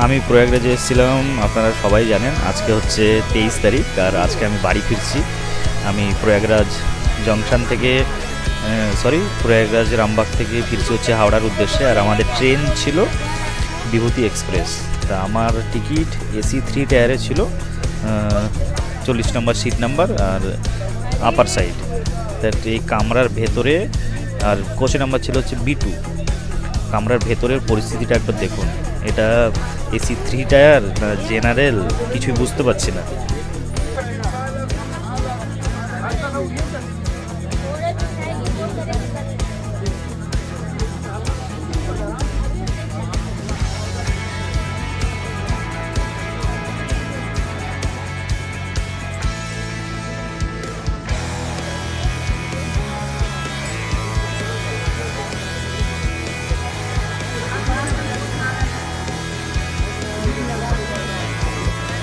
আমি প্রয়াগরাজে এসেছিলাম, আপনারা সবাই জানেন, আজকে হচ্ছে তেইশ তারিখ, আর আজকে আমি বাড়ি ফিরছি। আমি প্রয়াগরাজ জংশন থেকে সরি প্রয়াগরাজ রামবাগ থেকে ফিরছি হচ্ছে হাওড়ার উদ্দেশ্যে, আর আমাদের ট্রেন ছিল বিভূতি এক্সপ্রেস। তা আমার টিকিট এসি থ্রি টায়ারে ছিল চল্লিশ নম্বর সিট নাম্বার আর আপার সাইড তা এই কামরার ভেতরে, আর কোচ নাম্বার ছিল হচ্ছে বি টু। কামরার ভেতরের পরিস্থিতিটা একবার দেখুন। এটা এসি থ্রি টায়ার না জেনারেল? কিছুই বুঝতে পারছি না।